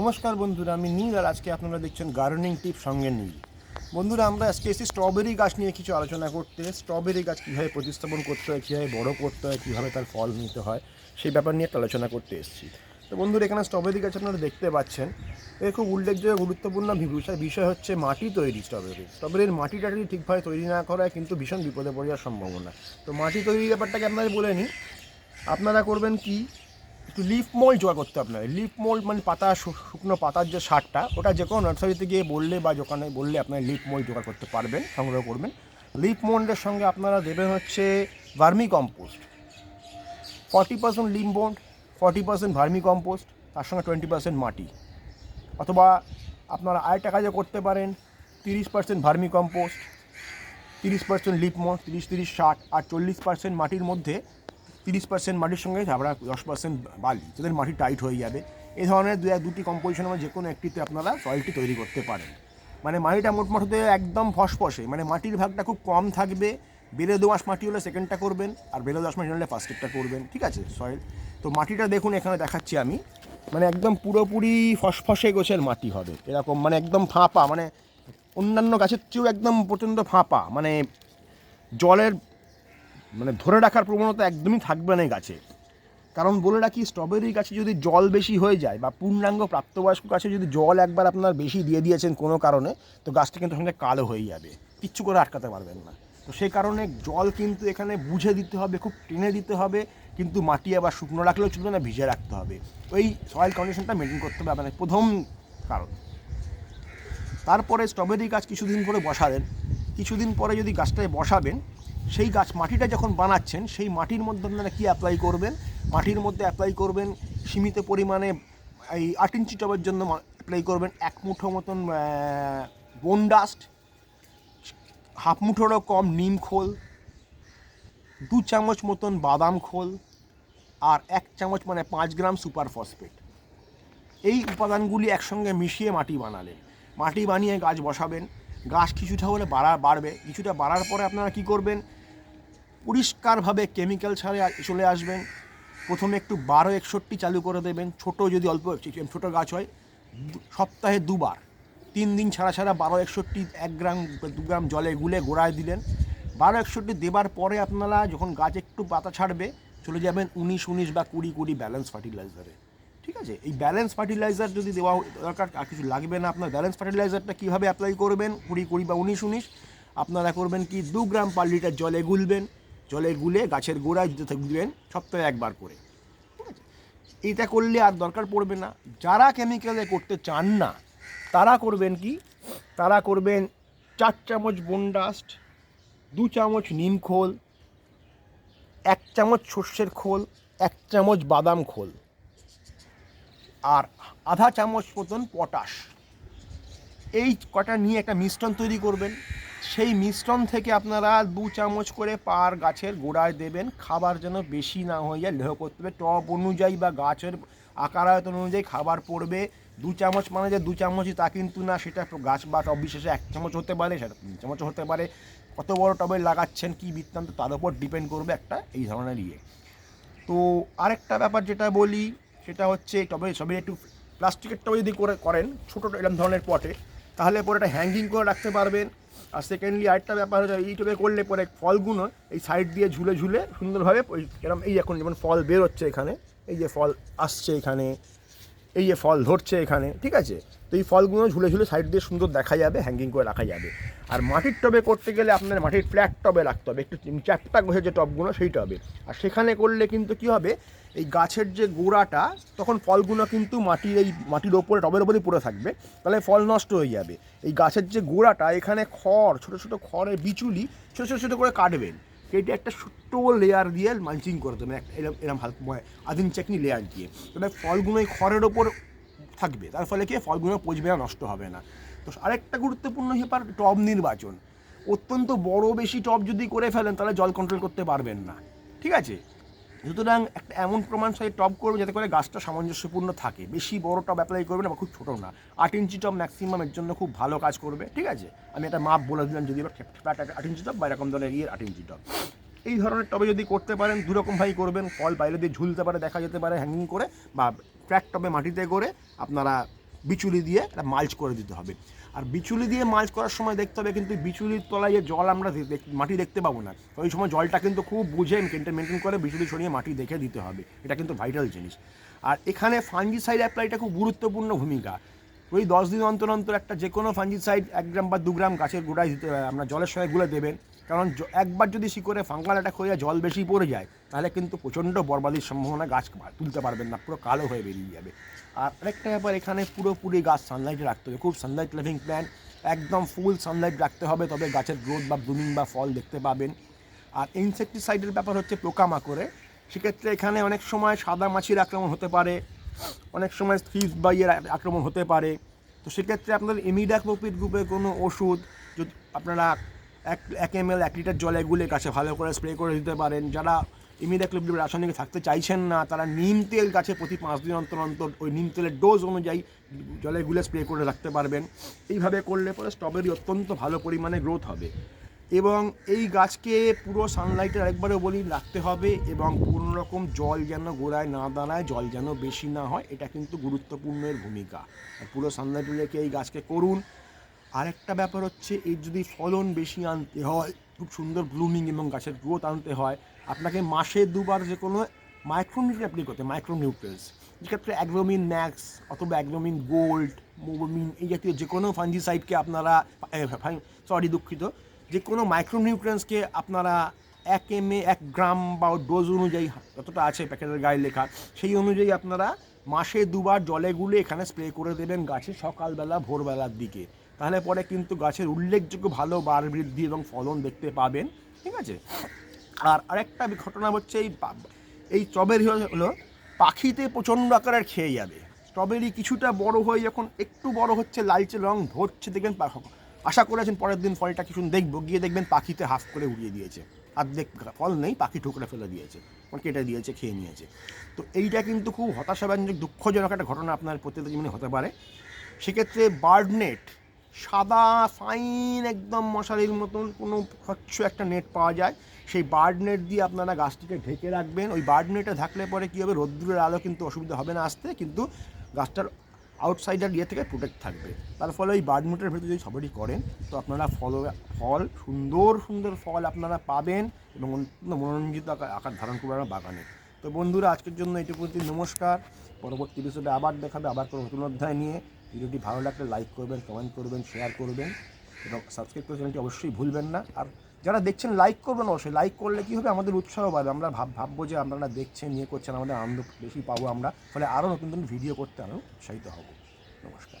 নমস্কার বন্ধুরা, আমি নীল আর আজকে আপনারা দেখছেন গার্ডেনিং টিপ সঙ্গে নীল। বন্ধুরা, আমরা আজকে এসেছি স্ট্রবেরি গাছ নিয়ে কিছু আলোচনা করতে। স্ট্রবেরি গাছ কীভাবে প্রতিস্থাপন করতে হয়, কীভাবে বড় করতে হয়, কীভাবে তার ফল নিতে হয়, সেই ব্যাপার নিয়ে একটা আলোচনা করতে এসেছি। তো বন্ধুরা, এখানে স্ট্রবেরি গাছ আপনারা দেখতে পাচ্ছেন। এর খুব উল্লেখযোগ্য, গুরুত্বপূর্ণ বিষয় হচ্ছে মাটি তৈরি স্ট্রবেরি স্ট্রবেরির মাটিটা যদি ঠিকভাবে তৈরি না করা হয়, কিন্তু ভীষণ বিপদে পড়ে যাওয়ার সম্ভাবনা। তো মাটি তৈরির ব্যাপারটাকে আপনারা বলে নিই। আপনারা করবেন কি? লিফ মোল্ড জোগাড় করতে হবে আপনার লিফ মোল্ড মানে পাতা শুকনো পাতার যে সারটা, ওটা যে কোনো নার্সারিতে গিয়ে বললে বা দোকানে বললে আপনার লিফ মোল্ড জোগাড় করতে পারবেন, সংগ্রহ করবেন। লিফ মোল্ডের সঙ্গে আপনারা দেবেন হচ্ছে ভার্মি কম্পোস্ট ফর্টি পার্সেন্ট লিম বোন্ড ফর্টি পার্সেন্ট ভার্মি কম্পোস্ট তার সঙ্গে টোয়েন্টি পার্সেন্ট মাটি। অথবা আপনারা আরেকটা কাজও করতে পারেন, তিরিশ পার্সেন্ট ভার্মি কম্পোস্ট তিরিশ পার্সেন্ট লিপ মোট তিরিশ তিরিশ, ষাট আর চল্লিশ পার্সেন্ট মাটির মধ্যে তিরিশ পার্সেন্ট মাটির সঙ্গে আমরা দশ পার্সেন্ট বালি। যাদের মাটি টাইট হয়ে যাবে। এই ধরনের দু এক দুটি কম্পোজিশনের মধ্যে যে কোনো একটিতে আপনারা সয়েলটি তৈরি করতে পারেন। মানে মাটিটা মোটমাট হতে একদম ফসফসে। মানে মাটির ভাগটা খুব কম থাকবে। বেলে দোআঁশ মাটি হলে সেকেন্ডটা করবেন, আর বেলে দোআঁশ মাটি হলে ফার্স্টেরটা করবেন। ঠিক আছে সয়েল তো মাটিটা দেখুন, এখানে দেখাচ্ছি আমি। মানে একদম পুরোপুরি ফসফসে গোছের মাটি হবে। এরকম মানে একদম ফাঁপা। মানে অন্যান্য গাছের চেয়েও একদম প্রচণ্ড ফাঁপা। মানে জলের মানে ধরে রাখার প্রবণতা একদমই থাকবে না গাছে। কারণ বলে রাখি স্ট্রবেরি গাছে যদি জল বেশি হয়ে যায় বা পূর্ণাঙ্গ প্রাপ্তবয়স্ক গাছে যদি জল একবার আপনার বেশি দিয়ে দিয়েছেন কোনো কারণে, তো গাছটা কিন্তু সঙ্গে কালো হয়ে যাবে। কিচ্ছু করে আটকাতে পারবেন না। তো সেই কারণে জল কিন্তু এখানে বুঝে দিতে হবে, খুব টেনে দিতে হবে, কিন্তু মাটি আবার শুকনো রাখলেও চলবে না, ভিজে রাখতে হবে। ওই সয়েল কন্ডিশনটা মেনটেন করতে হবে আপনার প্রথম কারণ। তারপরে স্ট্রবেরি গাছ কিছুদিন করে বসালেন কিছুদিন পরে যদি গাছটায় বসাবেন সেই গাছ মাটিটা যখন বানাচ্ছেন, সেই মাটির মধ্যে আপনারা কী অ্যাপ্লাই করবেন? মাটির মধ্যে অ্যাপ্লাই করবেন, সীমিত পরিমাণে এই আট ইঞ্চি টবের জন্য অ্যাপ্লাই করবেন এক মুঠো মতন বোন ডাস্ট, হাফ মুঠোরও কম নিম খোল, দু চামচ মতন বাদাম খোল, আর এক চামচ মানে পাঁচ গ্রাম সুপার ফসফেট। এই উপাদানগুলি একসঙ্গে মিশিয়ে মাটি বানালেন। মাটি বানিয়ে গাছ বসাবেন। গাছ কিছুটা হলে বাড়া, বাড়বে। কিছুটা বাড়ার পরে আপনারা কি করবেন? পরিষ্কারভাবে কেমিক্যাল ছাড়ে চলে আসবেন। প্রথমে একটু বারো একষট্টি চালু করে দেবেন। ছোট যদি অল্প ছোট গাছ হয় সপ্তাহে দুবার। তিন দিন ছাড়া ছাড়া বারো একষট্টি, এক গ্রাম, দু গ্রাম জলে গুলে গোড়ায় দিলেন। বারো একষট্টি দেবার পরে আপনারা যখন গাছ একটু পাতা ছাড়বে, চলে যাবেন উনিশ উনিশ বা কুড়ি কুড়ি ব্যালেন্স ফার্টিলাইজারে। ঠিক আছে? এই ব্যালেন্স ফার্টিলাইজার যদি দেওয়া দরকার, আর কিছু লাগবে না আপনার ব্যালেন্স ফার্টিলাইজারটা কীভাবে অ্যাপ্লাই করবেন? কুড়ি কুড়ি বা উনিশ উনিশ। আপনারা করবেন কি, দু গ্রাম পার লিটার জলে গুলবেন। জলে গুলে গাছের গোড়ায় দিতে থাকবেন সপ্তাহে একবার করে। ঠিক আছে? এটা করলে আর দরকার পড়বে না। যারা কেমিক্যালে করতে চান না, তারা করবেন কি, তারা করবেন চার চামচ বনডাস্ট দু চামচ নিম খোল, এক চামচ সর্ষের খোল, এক চামচ বাদাম খোল। আর আধা চামচ মতন পটাশ। এই কটা নিয়ে একটা মিশ্রণ তৈরি করবেন। সেই মিশ্রণ থেকে আপনারা দু চামচ করে পার গাছের গোড়ায় দেবেন। খাবার যেন বেশি না হয়ে যায়। লেহ করতে হবে টব অনুযায়ী বা গাছের আকার আয়তন অনুযায়ী খাবার পড়বে। দু চামচ মানে যে দু চামচই তা কিন্তু না, সেটা গাছ বা টব বিশেষে এক চামচ হতে পারে, সেটা তিন চামচ হতে পারে। কত বড় টবে লাগাচ্ছেন, কি বৃত্তান্ত, তার উপর ডিপেন্ড করবে একটা এই ধরনের ইয়ে। তো আরেকটা ব্যাপার যেটা বলি সেটা হচ্ছে টবে সবে একটু প্লাস্টিকের টবে যদি করে করেন, ছোটো এরকম ধরনের পটে, তাহলে পরে এটা হ্যাঙ্গিং করে রাখতে পারবেন। আর সেকেন্ডলি আরেকটা ব্যাপার হচ্ছে, এই টবে করলে পরে ফলগুলো এই সাইড দিয়ে ঝুলে ঝুলে সুন্দরভাবে এরকম এই এখন যেমন ফল বের হচ্ছে এখানে, এই যে ফল আসছে এখানে এই যে ফল ধরছে এখানে, ঠিক আছে? তো এই ফলগুলো ঝুলে ঝুলে সাইড দিয়ে সুন্দর দেখা যাবে হ্যাঙ্গিং করে রাখা যাবে। আর মাটির টবে করতে গেলে আপনার মাটির ফ্ল্যাট টবে রাখতে হবে, একটু চ্যাপটা বসে যে টবগুলো সেই টবে আর সেখানে করলে কিন্তু কি হবে, এই গাছের যে গোড়াটা, তখন ফলগুলো কিন্তু মাটির এই মাটির ওপরে, টবের ওপরেই পড়ে থাকবে, তাহলে ফল নষ্ট হয়ে যাবে। এই গাছের যে গোড়াটা, এখানে খড়, ছোটো ছোটো খড়ের বিচুলি ছোটো ছোটো ছোটো করে কাটবেন। কেটে একটা ছোট্ট লেয়ার দিয়ে মালচিং করে দেবে। একটা এরম এরম হালকা আদিম চাকনি লেয়ার দিয়ে। তাহলে ফলগুলো এই খড়ের ওপর থাকবে। তার ফলে কি ফলগুলো পচবে না, নষ্ট হবে না। তো আরেকটা গুরুত্বপূর্ণ ব্যাপার টব নির্বাচন। অত্যন্ত বড় বেশি টব যদি করে ফেলেন, তাহলে জল কন্ট্রোল করতে পারবেন না। ঠিক আছে? সুতরাং একটা এমন প্রমাণ সাইজ টব করবে যাতে করে গাছটা সামঞ্জস্যপূর্ণ থাকে। বেশি বড় টপ অ্যাপ্লাই করবে না বা খুব ছোটো না। আট ইঞ্চি টপ ম্যাক্সিমাম এর জন্য খুব ভালো কাজ করবে, ঠিক আছে? আমি একটা মাপ বলে দিলাম, যদি আট ইঞ্চি টপ বা এরকম ধরনের ইয়ে আট ইঞ্চি টপ এই ধরনের টবে যদি করতে পারেন দুরকমভাবেই করবেন। ফল বাইরে দিয়ে ঝুলতে পারে, দেখা যেতে পারে হ্যাঙ্গিং করে বা ফ্ল্যাট টবে মাটিতে করে আপনারা বিচুলি দিয়ে একটা মালচ করে দিতে হবে। আর বিচুলি দিয়ে মাছ করার সময় দেখতে হবে কিন্তু বিচুলির তলায় যে জল আমরা মাটি দেখতে পাবো না। ওই সময় জলটা কিন্তু খুব বুঝে মেনটেন করে বিচুলি ছড়িয়ে মাটি দেখে দিতে হবে। এটা কিন্তু ভাইটাল জিনিস। আর এখানে ফাঙ্গিসাইড অ্যাপ্লাইটা খুব গুরুত্বপূর্ণ ভূমিকা। ওই দশ দিন অন্তর অন্তর একটা যে কোনো ফাঙ্গিসাইড এক গ্রাম বা দু গ্রাম গাছের গোড়ায় দিতে আপনার জলের সঙ্গে গুলে দেবেন। কারণ একবার যদি শিকড়ে ফাঙ্গাল অ্যাটাক হয়ে জল বেশি পড়ে যায়, তাহলে কিন্তু প্রচণ্ড বরবাদির সম্ভাবনা গাছ তুলতে পারবেন না, পুরো কালো হয়ে বেরিয়ে যাবে। আর আরেকটা ব্যাপার, এখানে পুরোপুরি গাছ সানলাইটে রাখতে হবে। খুব সানলাইট লিভিং প্ল্যান একদম ফুল সানলাইট রাখতে হবে, তবে গাছের গ্রোথ বা ব্লুমিং বা ফল দেখতে পাবেন। আর ইনসেকটিসাইডের ব্যাপার হচ্ছে পোকামাকড়ে। সেক্ষেত্রে এখানে অনেক সময় সাদা মাছির আক্রমণ হতে পারে, অনেক সময় ফিস বা ইয়ের আক্রমণ হতে পারে। তো সেক্ষেত্রে আপনাদের ইমিডাক্লোপিড গ্রুপের কোনো ওষুধ, যদি আপনারা এক এক এম এল এক লিটার জলে গুলে গাছে ভালো করে স্প্রে করে দিতে পারেন। যারা ইমিডাক্লোপিড রাসায়নিক থাকতে চাইছেন না, তারা নিম তেল গাছে প্রতি পাঁচ দিন অন্তর অন্তর ওই নিম তেলের ডোজ অনুযায়ী জলে গুলে স্প্রে করে রাখতে পারবেন। এইভাবে করলে পরে স্ট্রবেরি অত্যন্ত ভালো পরিমাণে গ্রোথ হবে। এবং এই গাছকে পুরো সানলাইটে আরেকবারও বলি, রাখতে হবে এবং কোনো রকম জল যেন গোড়ায় না দাঁড়ায়, জল যেন বেশি না হয়, এটা কিন্তু গুরুত্বপূর্ণের ভূমিকা। পুরো সানলাইটে রেখে এই গাছকে করুন। আরেকটা ব্যাপার হচ্ছে, এর যদি ফলন বেশি আনতে হয়, খুব সুন্দর ব্লুমিং এবং গাছের গ্রোথ আনতে হয়, আপনাকে মাসে দুবার যে কোনো মাইক্রোনিউট্রিয়েন্ট অ্যাপ্লাই করতে মাইক্রোনিউট্রিয়েন্টস যেক্ষেত্রে অ্যাগ্রোমিন ম্যাক্স অথবা অ্যাগ্রোমিন গোল্ড মোবোমিন এই জাতীয় যে কোনো ফাঞ্জিসাইডকে আপনারা সরি দুঃখিত, যে কোনো মাইক্রোনিউট্রিয়েন্টসকে আপনারা এক এম এ এক গ্রাম বা ডোজ অনুযায়ী, যতটা আছে প্যাকেটের গায়ে লেখা, সেই অনুযায়ী আপনারা মাসে দুবার জলে গুলে এখানে স্প্রে করে দেবেন গাছে সকালবেলা, ভোরবেলার দিকে। তাহলে পরে কিন্তু গাছের উল্লেখযোগ্য ভালো বার বৃদ্ধি এবং ফলন দেখতে পাবেন, ঠিক আছে? আর আরেকটা ঘটনা হচ্ছে এই এই স্ট্রবেরি হলো পাখিতে প্রচণ্ড আকারের খেয়ে যাবে। স্ট্রবেরি কিছুটা বড় হয়ে যখন একটু বড় হচ্ছে, লালচে রং ধরছে, দেখবেন আশা করেছেন পরের দিন ফলটা কিছু দেখব, গিয়ে দেখবেন পাখিতে হাফ করে উড়িয়ে দিয়েছে। অর্ধেক ফল নেই, পাখি ঠুকরে ফেলে দিয়েছে কেটে দিয়েছে, খেয়ে নিয়েছে। তো এইটা কিন্তু খুব হতাশাব্যঞ্জক দুঃখজনক একটা ঘটনা আপনার প্রত্যেকটা জীবনে হতে পারে। সেক্ষেত্রে বার্ড নেট সাদা ফাইন একদম মশারির মতন কোনো স্বচ্ছ একটা নেট পাওয়া যায়। সেই বার্ড নেট দিয়ে আপনারা গাছটিকে ঢেকে রাখবেন। ওই বার্ড নেটে থাকলে পরে কী হবে? রোদ্দুরের আলো কিন্তু অসুবিধা হবে না আসতে, কিন্তু গাছটার আউটসাইডার ইয়ে থেকে প্রোটেক্ট থাকবে। তার ফলে ওই বার্ড নেটের ভেতরে যদি সবারই করেন, তো আপনারা ফল ফল, সুন্দর সুন্দর ফল আপনারা পাবেন এবং অত্যন্ত মনোরঞ্জিত আকার ধারণ করবে আপনার বাগানে। তো বন্ধুরা, আজকের জন্য এটুকু নমস্কার। পরবর্তী এপিসোডে আবার দেখাবে, আবার কোনো নতুন অধ্যায় নিয়ে। ভিডিওটি ভালো লাগলে লাইক করবেন কমেন্ট করবেন শেয়ার করবেন এবং সাবস্ক্রাইব করে চ্যানেলটি অবশ্যই ভুলবেন না। আর যারা দেখছেন লাইক করবেন, অবশ্যই লাইক করলে কী হবে? আমাদের উৎসাহ বাড়বে। আমরা ভাব, ভাববো যে আপনারা দেখছেন নিয়ে করছেন, আমাদের আনন্দ বেশি পাবো আমরা। ফলে আরও নতুন নতুন ভিডিও করতে আমি উৎসাহিত হব। নমস্কার।